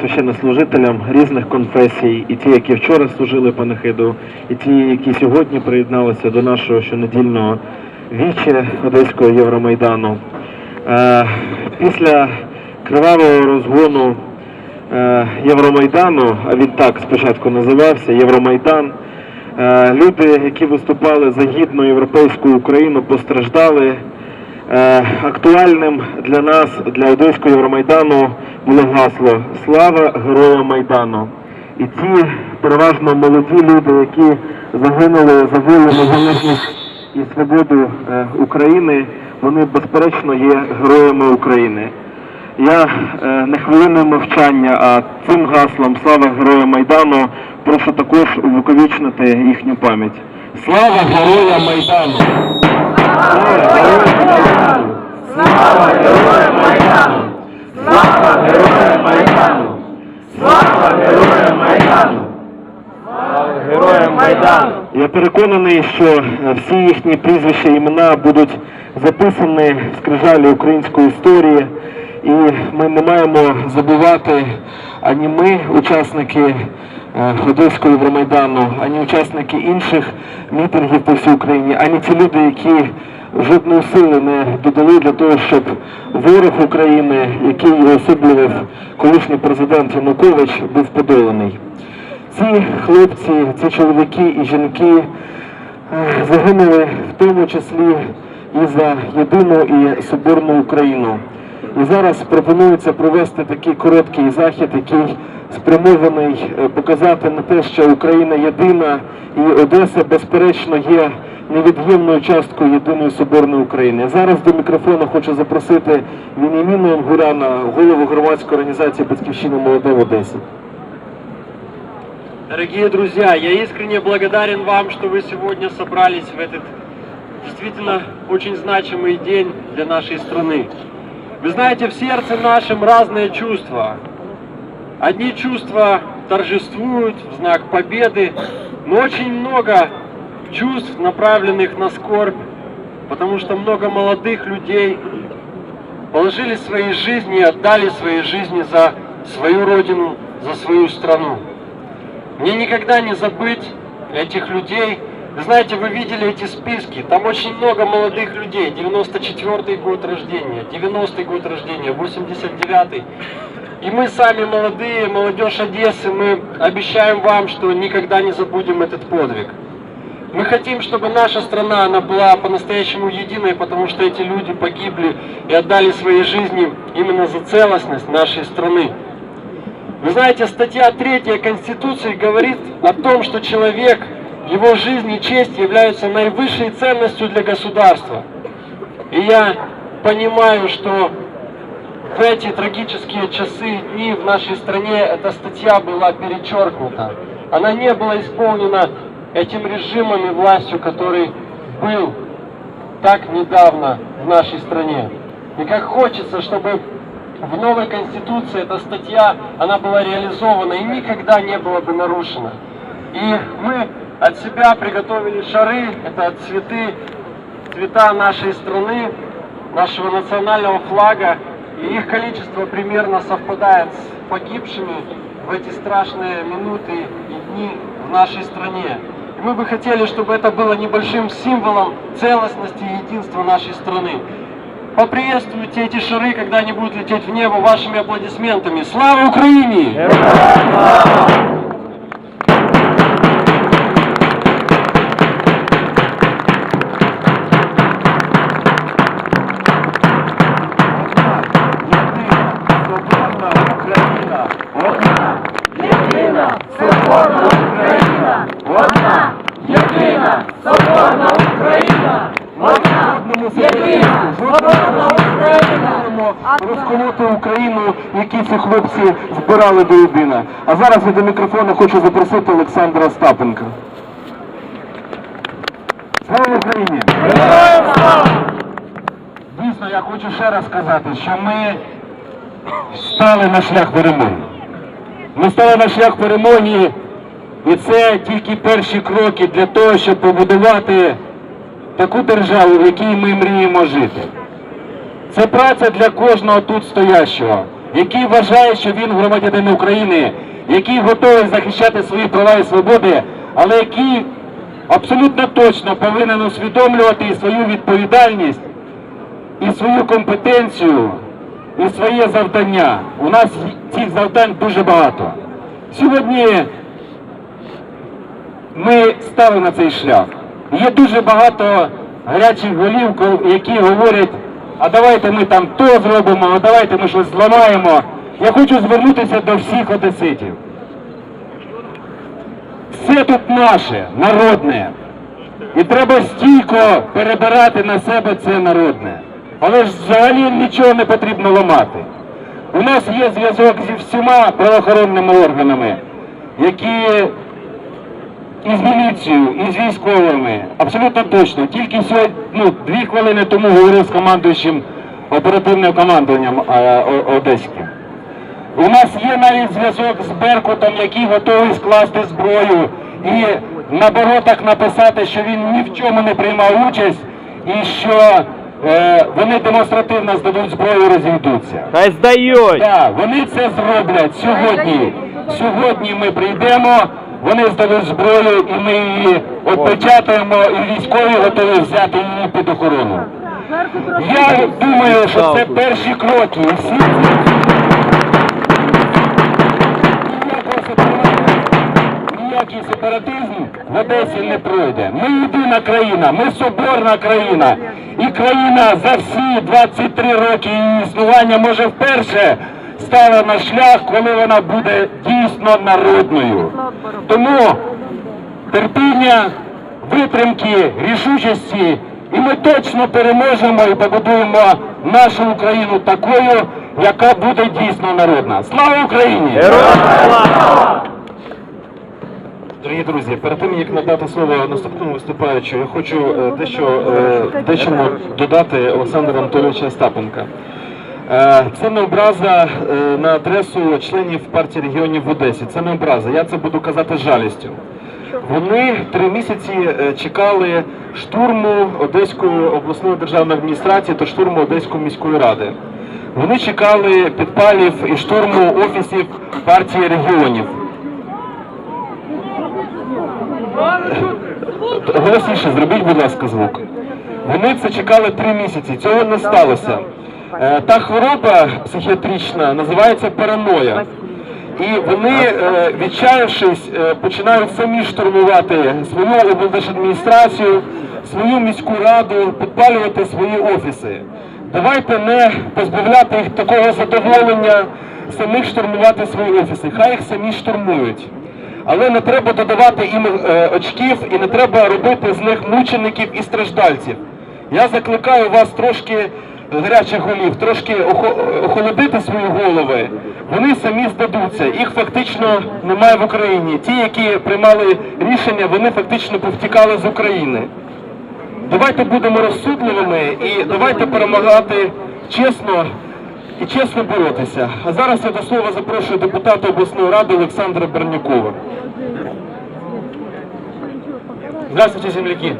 священнослужителям різних конфесій, і ті, які вчора служили панахиду, і ті, які сьогодні приєдналися до нашого щонедільного віче Одеського Євромайдану. Е, Після кривавого розгону е, Євромайдану, а він так спочатку називався Євромайдан, е, люди, які виступали за гідну європейську Україну, постраждали. Е, Актуальним для нас, для Одеського Євромайдану, було гасло Слава Героям Майдану. І ті переважно молоді люди, які загинули за волю, незалежність і свободу е, України, вони безперечно є героями України. Я е, не хвилиною мовчання, а цим гаслом Слава Героям Майдану прошу також увіковічнити їхню пам'ять. Слава Героям Майдану! Слава Героям Майдану! Слава Героям Майдану! Слава Героям Майдану! Слава Героям Майдану! Героям Майдану! Я переконаний, що е, всі їхні прізвища і імена будуть записані в скрижалі української історії, і ми не маємо забувати ані ми, учасники е, Одеського Євромайдану, ані учасники інших мітингів по всій Україні, ані ті люди, які жодної сили не додали для того, щоб ворог України, який уособлював колишній президент Янукович, був подоланий. Ці хлопці, ці чоловіки і жінки е, загинули в тому числі і за єдину і соборну Україну. І зараз пропонується провести такий короткий захід, який спрямований е, показати на те, що Україна єдина і Одеса, безперечно, є невід'ємною часткою єдиної соборної України. Зараз до мікрофону хочу запросити Вініміна Інгуряна, голову громадської організації Батьківщина Молоде в Одесі. Дорогие друзья, я искренне благодарен вам, что вы сегодня собрались в этот действительно очень значимый день для нашей страны. Вы знаете, в сердце нашем разные чувства. Одни чувства торжествуют в знак победы, но очень много чувств, направленных на скорбь, потому что много молодых людей положили свои жизни и отдали свои жизни за свою родину, за свою страну. Мне никогда не забыть этих людей. Знаете, вы видели эти списки, там очень много молодых людей. 94 год рождения, 90 год рождения, 89 И мы сами молодые, молодежь Одессы, мы обещаем вам, что никогда не забудем этот подвиг. Мы хотим, чтобы наша страна, она была по-настоящему единой, потому что эти люди погибли и отдали свои жизни именно за целостность нашей страны. Вы знаете, статья 3 Конституции говорит о том, что человек, его жизнь и честь являются наивысшей ценностью для государства. И я понимаю, что в эти трагические часы и дни в нашей стране эта статья была перечеркнута. Она не была исполнена этим режимом и властью, который был так недавно в нашей стране. И как хочется, чтобы в новой Конституции эта статья, она была реализована и никогда не была бы нарушена. И мы от себя приготовили шары, это цветы, цвета нашей страны, нашего национального флага, и их количество примерно совпадает с погибшими в эти страшные минуты и дни в нашей стране. И мы бы хотели, чтобы это было небольшим символом целостности и единства нашей страны. Поприветствуйте эти шары, когда они будут лететь в небо вашими аплодисментами. Слава Украине! До єдина. А зараз я до мікрофону хочу запросити Олександра Остапенка. Слава Україні! Дійсно, я хочу ще раз сказати, що ми стали на шлях перемоги. Ми стали на шлях перемоги, і це тільки перші кроки для того, щоб побудувати таку державу, в якій ми мріємо жити. Це праця для кожного тут стоящого. Який вважає, що він громадянин України, який готовий захищати свої права і свободи, але який абсолютно точно повинен усвідомлювати і свою відповідальність, і свою компетенцію, і своє завдання. У нас цих завдань дуже багато. Сьогодні ми стали на цей шлях. Є дуже багато гарячих голів, які говорять, а давайте ми там то зробимо, а давайте ми щось зламаємо. Я хочу звернутися до всіх одеситів. Все тут наше, народне. І треба стійко перебирати на себе це народне. Але ж взагалі нічого не потрібно ламати. У нас є зв'язок зі всіма правоохоронними органами, які і з міліцією, і з військовими. Абсолютно точно. Тільки сьогодні, ну, дві хвилини тому говорив з командуючим оперативним командуванням е, Одеським. У нас є навіть зв'язок з Беркутом, який готовий скласти зброю і на воротах написати, що він ні в чому не приймав участь і що е, вони демонстративно здадуть зброю і розійдуться. Хай здають! Так, вони це зроблять сьогодні. Сьогодні ми прийдемо, вони здадуть зброю і ми її опечатаємо, і військові готові взяти її під охорону. Я думаю, що це перші кроки. Ніякий сепаратизм в Одесі не пройде. Ми єдина країна, ми соборна країна. І країна за всі 23 роки її існування може вперше стала на шлях, коли вона буде дійсно народною. Тому терпіння, витримки, рішучості, і ми точно переможемо і побудуємо нашу Україну такою, яка буде дійсно народна. Слава Україні! Слава! Дорогі друзі, перед тим як надати слово наступному виступаючому, я хочу е, дещо е, дечому додати Олександра Анатолійовича Остапенка. Е, Це не образа е, на адресу членів партії регіонів в Одесі. Це не образа. Я це буду казати з жалістю. Вони три місяці е, чекали штурму Одеської обласної державної адміністрації та штурму Одеської міської ради. Вони чекали підпалів і штурму офісів партії регіонів. Голосніше зробіть, будь ласка, звук. Вони це чекали три місяці. Цього не сталося. Е, Та хвороба психіатрична називається параноя. І вони, е, відчаявшись, е, починають самі штурмувати свою облдержадміністрацію, свою міську раду, підпалювати свої офіси. Давайте не позбавляти їх такого задоволення самих штурмувати свої офіси. Хай їх самі штурмують. Але не треба додавати їм очків і не треба робити з них мучеників і страждальців. Я закликаю вас трошки гарячих голів, трошки охолодити свої голови. Вони самі здадуться. Їх фактично немає в Україні. Ті, які приймали рішення, вони фактично повтікали з України. Давайте будемо розсудливими і давайте перемагати чесно і чесно боротися. А зараз я до слова запрошую депутата обласної ради Олександра Бернякова. Здравствуйте, земляки.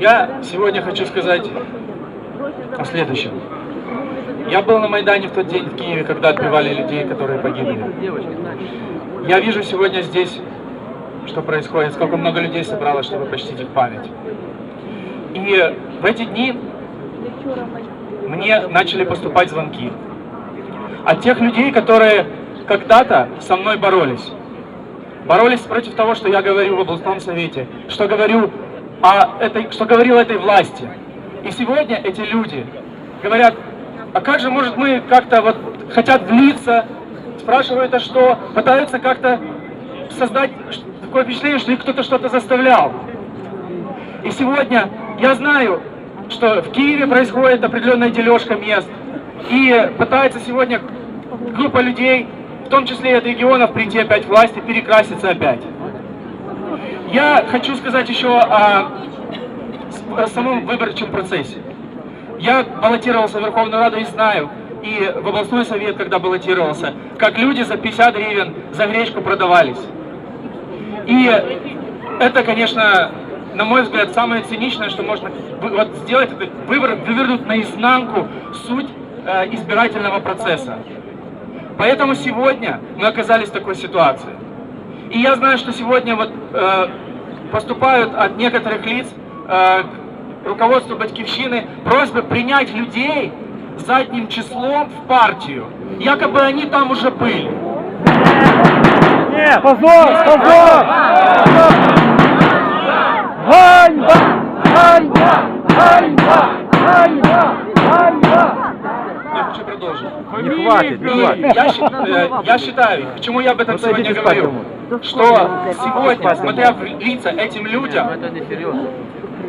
Я сегодня хочу сказать о следующем. Я был на Майдане в тот день в Киеве, когда отбивали людей, которые погибли. Я вижу сегодня здесь, что происходит, сколько много людей собралось, чтобы почтить их память. И в эти дни мне начали поступать звонки от тех людей, которые когда-то со мной боролись боролись против того, что я говорю в областном совете, что говорю о этой, что говорил этой власти. И сегодня эти люди говорят, а как же может мы как-то вот хотят влиться, спрашивают, а что, пытаются как-то создать такое впечатление, что их кто-то что-то заставлял. И сегодня я знаю, что в Киеве происходит определенная дележка мест. И пытается сегодня группа людей, в том числе и от регионов, прийти опять к власти, перекраситься опять. Я хочу сказать еще о, о самом выборчем процессе. Я баллотировался в Верховную Раду и знаю, и в областной совет, когда баллотировался, как люди за 50 гривен за гречку продавались. И это, конечно, на мой взгляд, самое циничное, что можно вот сделать, это вывер- вывернуть наизнанку суть э, избирательного процесса. Поэтому сегодня мы оказались в такой ситуации. И я знаю, что сегодня вот э, поступают от некоторых лиц э, руководству Батькивщины просьбы принять людей задним числом в партию. Якобы они там уже были. Нет! Позор! Позор! Ганьба! Ганьба! Ганьба! Ганьба! Ганьба! Я хочу продолжить. Не хватит, не хватит. я считаю, почему я об этом сегодня говорю, что сегодня, смотря в лица этим людям,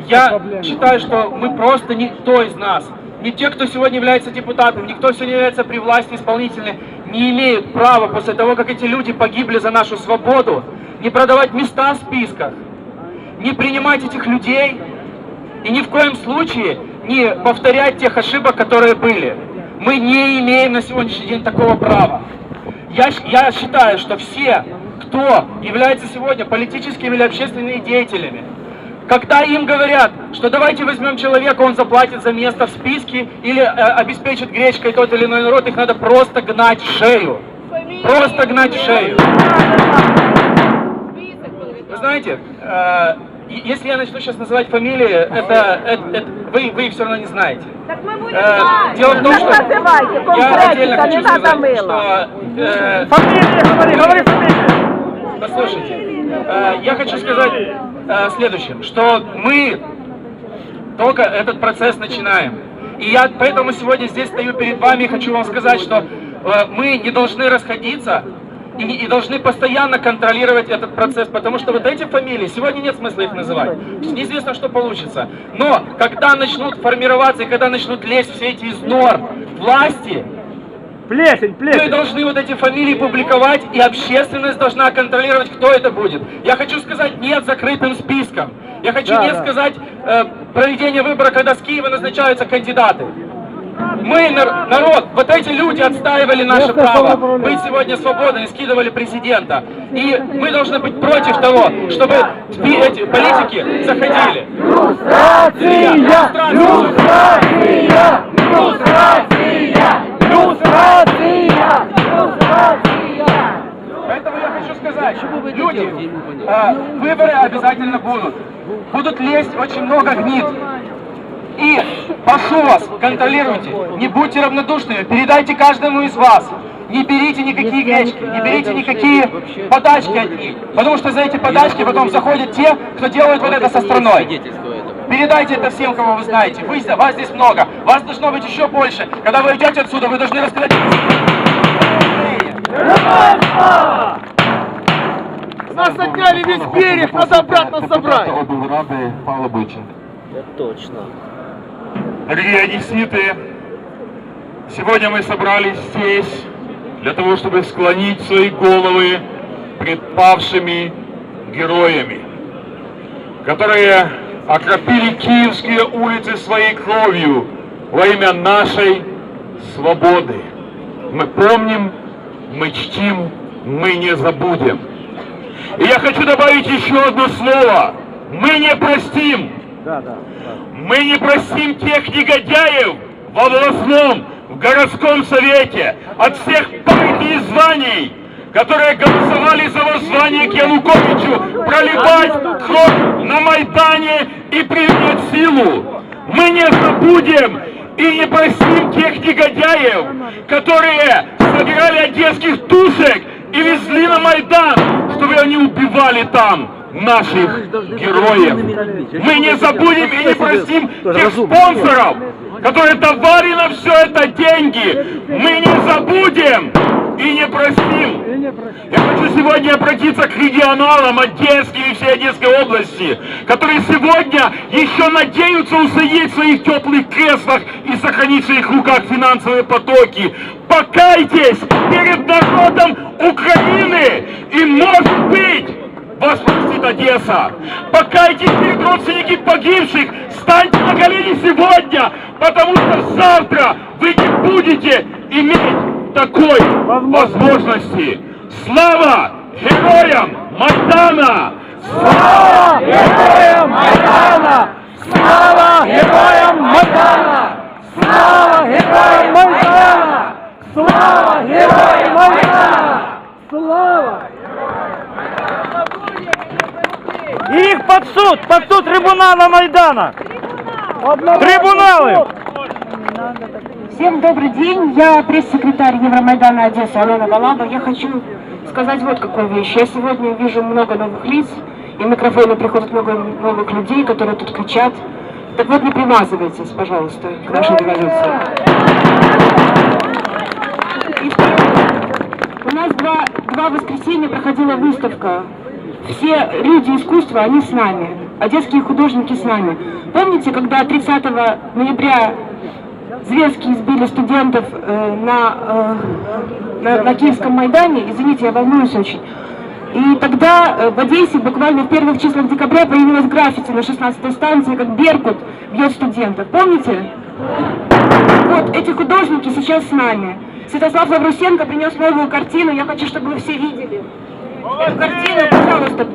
я считаю, что мы просто никто из нас, не те, кто сегодня является депутатом, никто сегодня является при власти исполнительной, не имеют права после того, как эти люди погибли за нашу свободу, не продавать места в списках, не принимать этих людей и ни в коем случае не повторять тех ошибок, которые были. Мы не имеем на сегодняшний день такого права. Я, я считаю, что все, кто является сегодня политическими или общественными деятелями, когда им говорят, что давайте возьмем человека, он заплатит за место в списке или э, обеспечит гречкой тот или иной народ, их надо просто гнать в шею. Просто гнать в шею. Вы знаете, э, если я начну сейчас называть фамилии, это, это- это- вы, вы все равно не знаете. Так мы будем Э, знать. дело в том, Так что называйте, я отдельно хочу сказать, мыло. что э, Фамилия, говори, говори фамилию! Послушайте, э, я хочу сказать э, следующее, что мы только этот процесс начинаем. И я поэтому сегодня здесь стою перед вами и хочу вам сказать, что э, мы не должны расходиться и, и должны постоянно контролировать этот процесс, потому что вот эти фамилии, сегодня нет смысла их называть, неизвестно, что получится. Но когда начнут формироваться и когда начнут лезть все эти из нор власти, Плесень, мы плесень! должны вот эти фамилии публиковать, и общественность должна контролировать, кто это будет. Я хочу сказать нет закрытым спискам. Я хочу Да, нет да. сказать э, проведение выбора, когда с Киева назначаются кандидаты. Мы, нар- народ, вот эти люди отстаивали наше право быть сегодня свободными, скидывали президента. И мы должны быть против того, чтобы эти политики заходили. Люстрация! Люстрация! Люстрация! Люстрация! Люстрация! Поэтому я хочу сказать, люди, э, выборы обязательно будут. Будут лезть очень много гнид. И прошу вас, контролируйте, не будьте равнодушными, передайте каждому из вас. Не берите никакие гречки, не берите никакие подачки от них. Потому что за эти подачки потом заходят те, кто делает вот это со страной. Передайте это всем, кого вы знаете. Вы, вас здесь много. Вас должно быть еще больше. Когда вы идете отсюда, вы должны рассказать... Нас отняли весь берег, надо обратно собрать! облради Павло Бойченко. Дорогие одесситы, сегодня мы собрались здесь для того, чтобы склонить свои головы пред павшими героями, которые окропили киевские улицы своей кровью во имя нашей свободы. Мы помним, мы чтим, мы не забудем. И я хочу добавить еще одно слово. Мы не простим. Мы не простим тех негодяев в областном, в городском совете, от всех партий и званий, которые голосовали за воззвание к Януковичу проливать кровь на Майдане и применять силу. Мы не забудем и не простим тех негодяев, которые собирали одесских тушек и везли на Майдан, чтобы они убивали там наших героев. Мы не забудем и не простим тех спонсоров, которые давали на все это деньги. Мы не забудем и не простим. Я хочу сегодня обратиться к регионалам Одесской и всей Одесской области, которые сегодня еще надеются усидеть в своих теплых креслах и сохранить в своих руках финансовые потоки. Покайтесь перед народом Украины и, может быть, вас простит Одесса. Покайтесь перед родственники погибших. Станьте на колени сегодня, потому что завтра вы не будете иметь такой возможности. Слава героям Майдана! Слава героям Майдана! Слава героям Майдана! Слава героям Майдана! Слава героям Майдана! Слава! І їх під суд, під суд трибунала Майдана! Трибуналы! Всем добрый день. Я пресс-секретарь Евромайдана Одесса Алена Балаба. Я хочу сказать вот какую вещь. Я сегодня вижу много новых лиц, и микрофоны приходят много новых людей, которые тут кричат. Так вот, не примазывайтесь, пожалуйста, к нашей революции. У нас два, два воскресенья проходила выставка. Все люди искусства, они с нами. Одесские художники с нами. Помните, когда 30 ноября зверски избили студентов э, на, э, на, на Киевском Майдане, извините, я волнуюсь очень. И тогда э, в Одессе буквально в первых числах декабря появилась граффити на 16 станции, как Беркут бьет студентов. Помните? Вот эти художники сейчас с нами. Святослав Лаврусенко принес новую картину, я хочу, чтобы вы все видели. Эту картину, пожалуйста,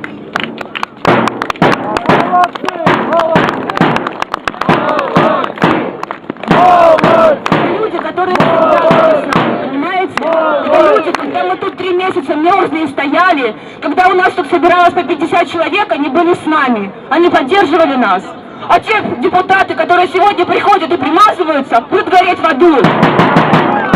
мерзли и стояли, когда у нас тут собиралось по 50 человек, они были с нами, они поддерживали нас. А те депутаты, которые сегодня приходят и примазываются, будут гореть в аду.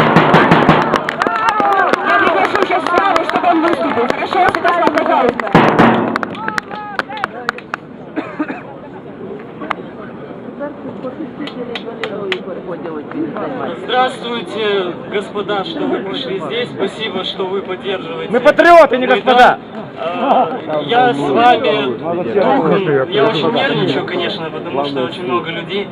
Господа, что вы пришли здесь. Спасибо, что вы поддерживаете. Мы патриоты, не господа. Э, Я с вами духом. Я очень нервничаю, конечно, потому что очень много людей.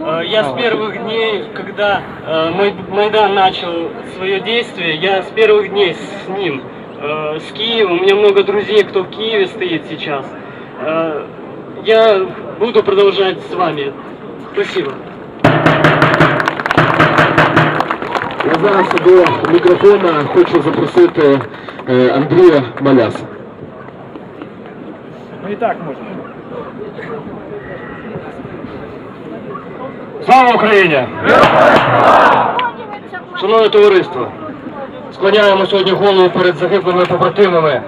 Э, Я с первых дней, когда э, Май- Майдан начал свое действие, я с первых дней с ним, с Киевом. У меня много друзей, кто в Киеве стоит сейчас. Я буду продолжать с вами. Спасибо. Зараз до мікрофона хочу запросити е, Андрія Маляса. Ну и так можно. Слава Україні! Шановне товариство, склоняємо сьогодні голову перед загиблими побратимами,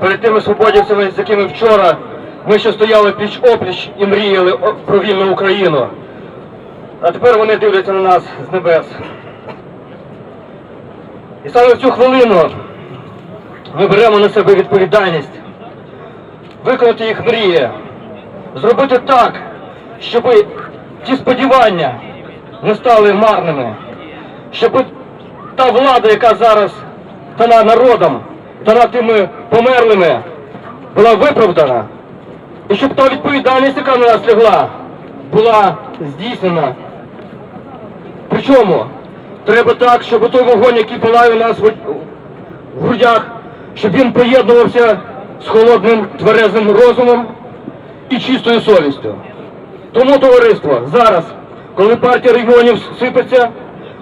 перед тими свободівцями, з якими вчора ми ще стояли пліч опліч і мріяли про вільну Україну. А тепер вони дивляться на нас з небес. І саме в цю хвилину ми беремо на себе відповідальність виконати їх мрії, зробити так, щоб ті сподівання не стали марними, щоб та влада, яка зараз дана народом, дана тими померлими, була виправдана, і щоб та відповідальність, яка на нас лягла, була здійснена. Причому треба так, щоб той вогонь, який палає у нас в грудях, щоб він поєднувався з холодним тверезим розумом і чистою совістю. Тому товариство зараз, коли партія регіонів сипеться,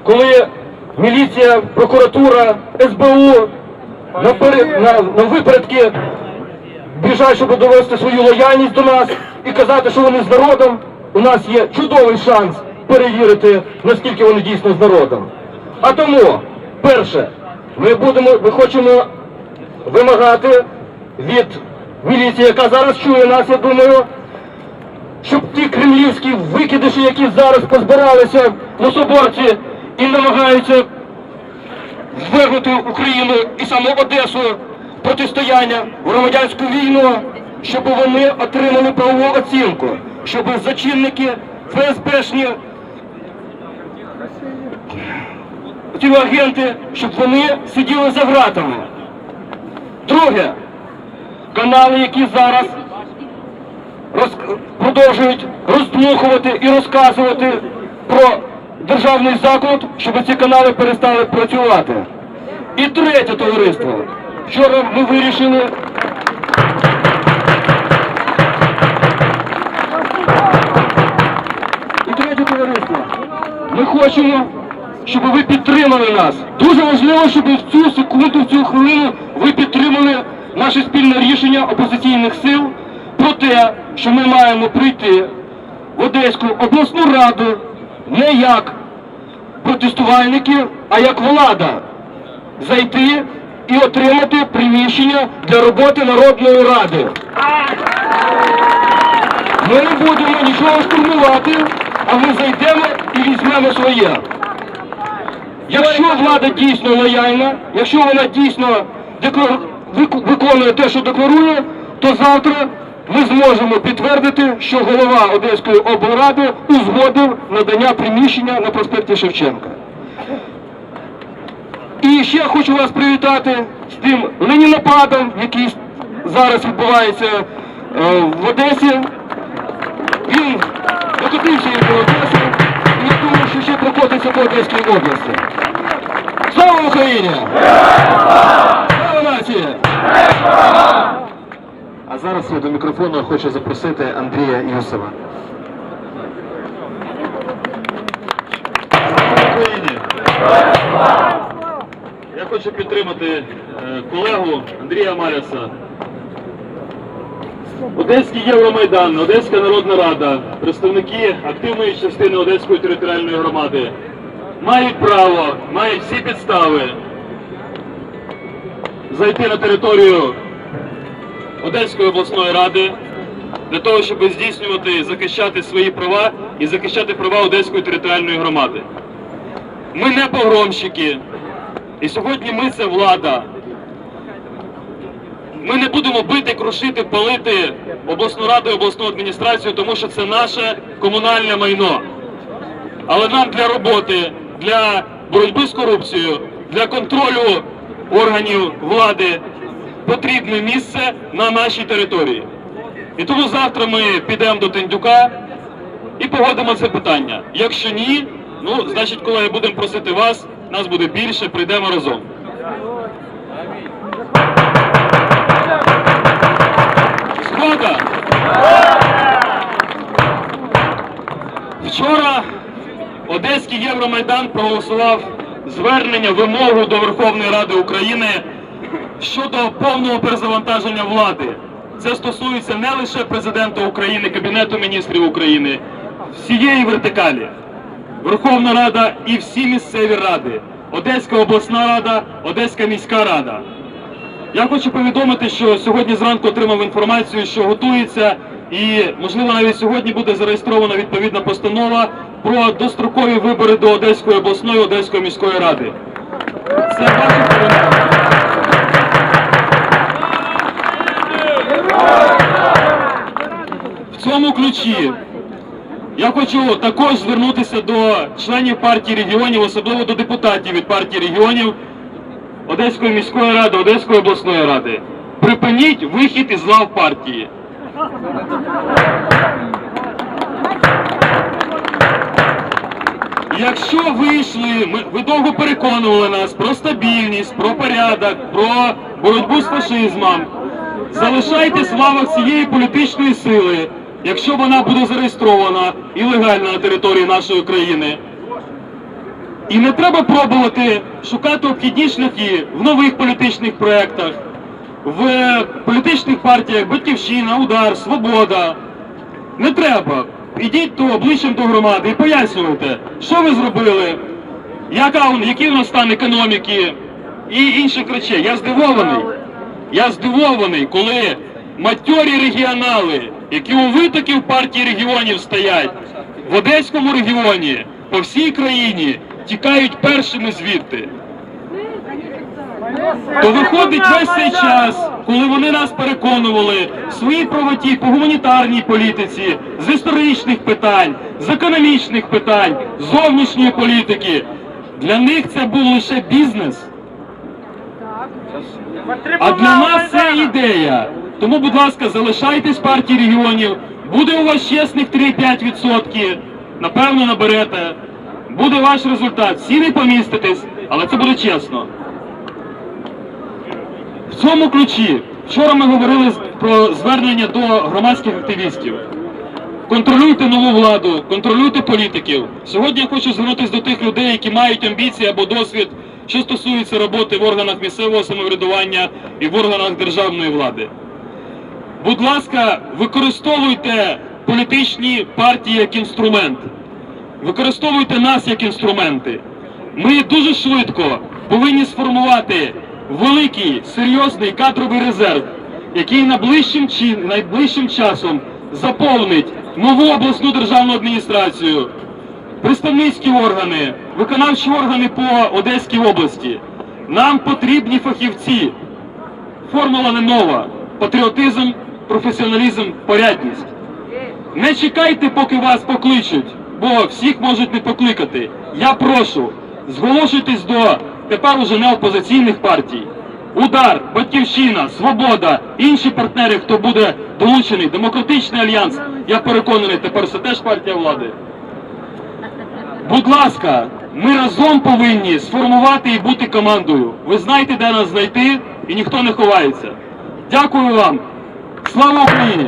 коли міліція, прокуратура, СБУ напери- на, на випередки біжать, щоб довести свою лояльність до нас і казати, що вони з народом, у нас є чудовий шанс перевірити, наскільки вони дійсно з народом. А тому, перше, ми будемо, ми хочемо вимагати від міліції, яка зараз чує нас, я думаю, щоб ті кремлівські викидиші, які зараз позбиралися на соборці і намагаються звернути Україну і саму Одесу протистояння в громадянську війну, щоб вони отримали правову оцінку, щоб зачинники ФСБшні, ті агенти, щоб вони сиділи за ґратами. Друге, канали, які зараз роз- продовжують роздмухувати і розказувати про державний заклад, щоб ці канали перестали працювати. І третє товариство. Вчора ми вирішили. І третє товариство. Ми хочемо, щоб ви підтримали нас. Дуже важливо, щоб в цю секунду, в цю хвилину ви підтримали наше спільне рішення опозиційних сил про те, що ми маємо прийти в Одеську обласну раду не як протестувальники, а як влада. Зайти і отримати приміщення для роботи Народної Ради. Ми не будемо нічого штурмувати, а ми зайдемо і візьмемо своє. Якщо влада дійсно лояльна, якщо вона дійсно виконує те, що декларує, то завтра ми зможемо підтвердити, що голова Одеської облради узгодив надання приміщення на проспекті Шевченка. І ще хочу вас привітати з тим ленінопадом, який зараз відбувається е, в Одесі. Він докотився і до Одеси, ще Одеській області. Слава Україні! Слава нації! А зараз я до мікрофону хочу запросити Андрія Юсова. Я хочу підтримати е, колегу Андрія Маляса. Одеський Євромайдан, Одеська Народна Рада, представники активної частини Одеської територіальної громади мають право, мають всі підстави зайти на територію Одеської обласної ради для того, щоб здійснювати, захищати свої права і захищати права Одеської територіальної громади. Ми не погромщики. І сьогодні ми це влада. Ми не будемо бити, крушити, палити обласну раду і обласну адміністрацію, тому що це наше комунальне майно. Але нам для роботи, для боротьби з корупцією, для контролю органів влади потрібне місце на нашій території. І тому завтра ми підемо до Тендюка і погодимо це питання. Якщо ні, ну значить, колеги, будемо просити вас, нас буде більше, прийдемо разом. Вчора Одеський Євромайдан проголосував звернення, вимогу до Верховної Ради України щодо повного перезавантаження влади. Це стосується не лише президента України, Кабінету міністрів України, всієї вертикалі. Верховна Рада і всі місцеві ради, Одеська обласна рада, Одеська міська рада. Я хочу повідомити, що сьогодні зранку отримав інформацію, що готується, і можливо навіть сьогодні буде зареєстрована відповідна постанова про дострокові вибори до Одеської обласної Одеської міської ради. Це ваша перемога. В цьому ключі я хочу також звернутися до членів партії регіонів, особливо до депутатів від партії регіонів Одеської міської ради, Одеської обласної ради. Припиніть вихід із лав партії. Якщо вийшли, ми, ви довго переконували нас про стабільність, про порядок, про боротьбу з фашизмом. Залишайтесь в лавах цієї політичної сили, якщо вона буде зареєстрована і легальна на території нашої країни. І не треба пробувати шукати обхідні шляхи в нових політичних проєктах, в політичних партіях Батьківщина, Удар, Свобода. Не треба. Ідіть то обличчям до громади і пояснюйте, що ви зробили, яка, який у нас стан економіки і інших речей. Я здивований. Я здивований, коли матьорі регіонали, які у витоків партії регіонів стоять, в Одеському регіоні, по всій країні, тікають першими звідти. То виходить весь цей час, коли вони нас переконували в своїй правоті по гуманітарній політиці, з історичних питань, з економічних питань, з зовнішньої політики. Для них це був лише бізнес. А для нас це ідея. Тому, будь ласка, залишайтесь в партії регіонів. Буде у вас чесних 3-5%. Напевно, наберете. Буде ваш результат. Всі не поміститесь, але це буде чесно. В цьому ключі вчора ми говорили про звернення до громадських активістів. Контролюйте нову владу, контролюйте політиків. Сьогодні я хочу звернутися до тих людей, які мають амбіції або досвід, що стосується роботи в органах місцевого самоврядування і в органах державної влади. Будь ласка, використовуйте політичні партії як інструмент. Використовуйте нас як інструменти. Ми дуже швидко повинні сформувати великий, серйозний кадровий резерв, який найближчим, чи, найближчим часом заповнить нову обласну державну адміністрацію, представницькі органи, виконавчі органи по Одеській області. Нам потрібні фахівці. Формула не нова. Патріотизм, професіоналізм, порядність. Не чекайте, поки вас покличуть, бо всіх можуть не покликати. Я прошу, зголошуйтесь до тепер уже не опозиційних партій. Удар, Батьківщина, Свобода, інші партнери, хто буде долучений, Демократичний альянс. Я переконаний, тепер це теж партія влади. Будь ласка, ми разом повинні сформувати і бути командою. Ви знаєте, де нас знайти, і ніхто не ховається. Дякую вам. Слава Україні!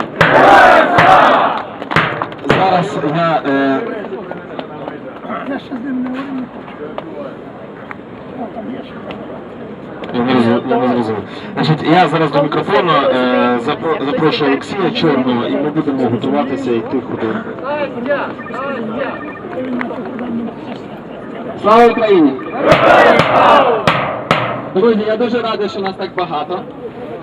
Зараз я. Е... Я не розумію, я не зрозумів. Значить, я зараз до мікрофону е, запро- запрошую Олексія Чорного, і ми будемо готуватися йти куди. Слава Україні! Друзі, я дуже радий, що нас так багато.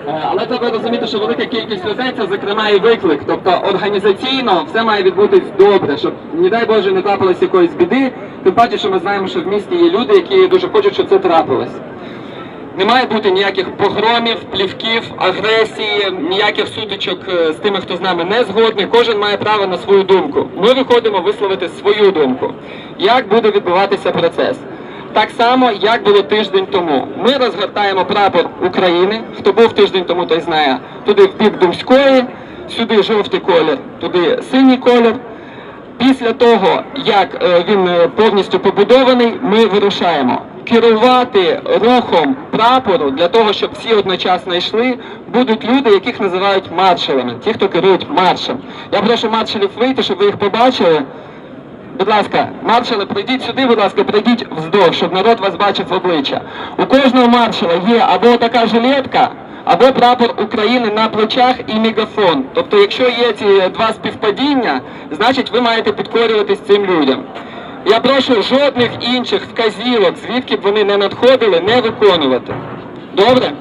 Е, Але треба розуміти, що велика кількість людей це зокрема і виклик. Тобто організаційно все має відбутись добре, щоб, не дай Боже, не трапилось якоїсь біди. Тим паче, що ми знаємо, що в місті є люди, які дуже хочуть, щоб це трапилось. Не має бути ніяких погромів, плівків, агресії, ніяких сутичок е, з тими, хто з нами не згодний. Кожен має право на свою думку. Ми виходимо висловити свою думку. Як буде відбуватися процес? Так само, як було тиждень тому. Ми розгортаємо прапор України. Хто був тиждень тому, той знає. Туди в бік Думської, сюди жовтий колір, туди синій колір. Після того, як е, він е, повністю побудований, ми вирушаємо. Керувати рухом прапору для того, щоб всі одночасно йшли, будуть люди, яких називають маршалами, ті, хто керують маршем. Я прошу маршалів вийти, щоб ви їх побачили. Будь ласка, маршали, прийдіть сюди, будь ласка, прийдіть вздовж, щоб народ вас бачив в обличчя. У кожного маршала є або така жилетка, або прапор України на плечах і мегафон. Тобто, якщо є ці два співпадіння, значить ви маєте підкорюватись цим людям. Я прошу жодних інших вказівок, звідки б вони не надходили, не виконувати. Добре?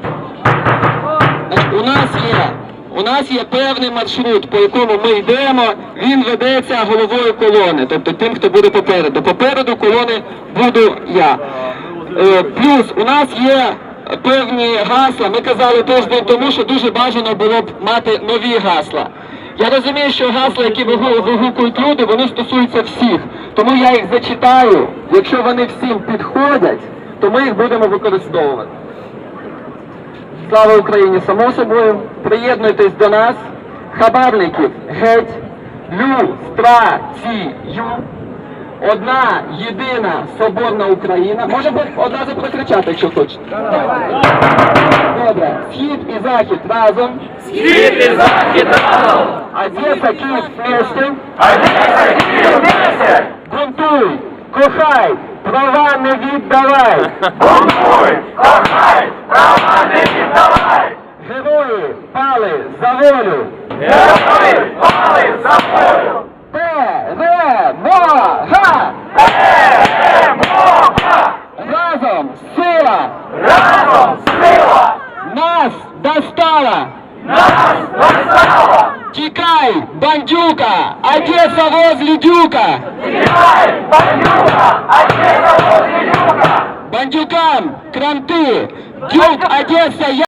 Значить, у нас є. У нас є певний маршрут, по якому ми йдемо, він ведеться головою колони, тобто тим, хто буде попереду. Попереду колони буду я. Е, плюс у нас є певні гасла. Ми казали тиждень тому, що дуже бажано було б мати нові гасла. Я розумію, що гасла, які вигукують люди, вони стосуються всіх. Тому я їх зачитаю. Якщо вони всім підходять, то ми їх будемо використовувати. Слава Україні, само собою. Приєднуйтесь до нас. Хабарників геть. Люстрацію. Одна єдина соборна Україна. Може би одразу прокричати, якщо хочете. Добре. Схід і захід разом. Схід і захід разом. Одеса, Київ вместе. Одеса, Київ вместе. Бунтуй, кохай, права не віддавай. Герої пали за волю! Герої пали за волю! Перемога! Перемога! Разом сила! Разом сила! Нас достала! Тікай, бандюка! Одеса возле дюка! Тікай, бандюка! Одеса возле дюка! Бандюкам кранты! Дюк, Одесса, я...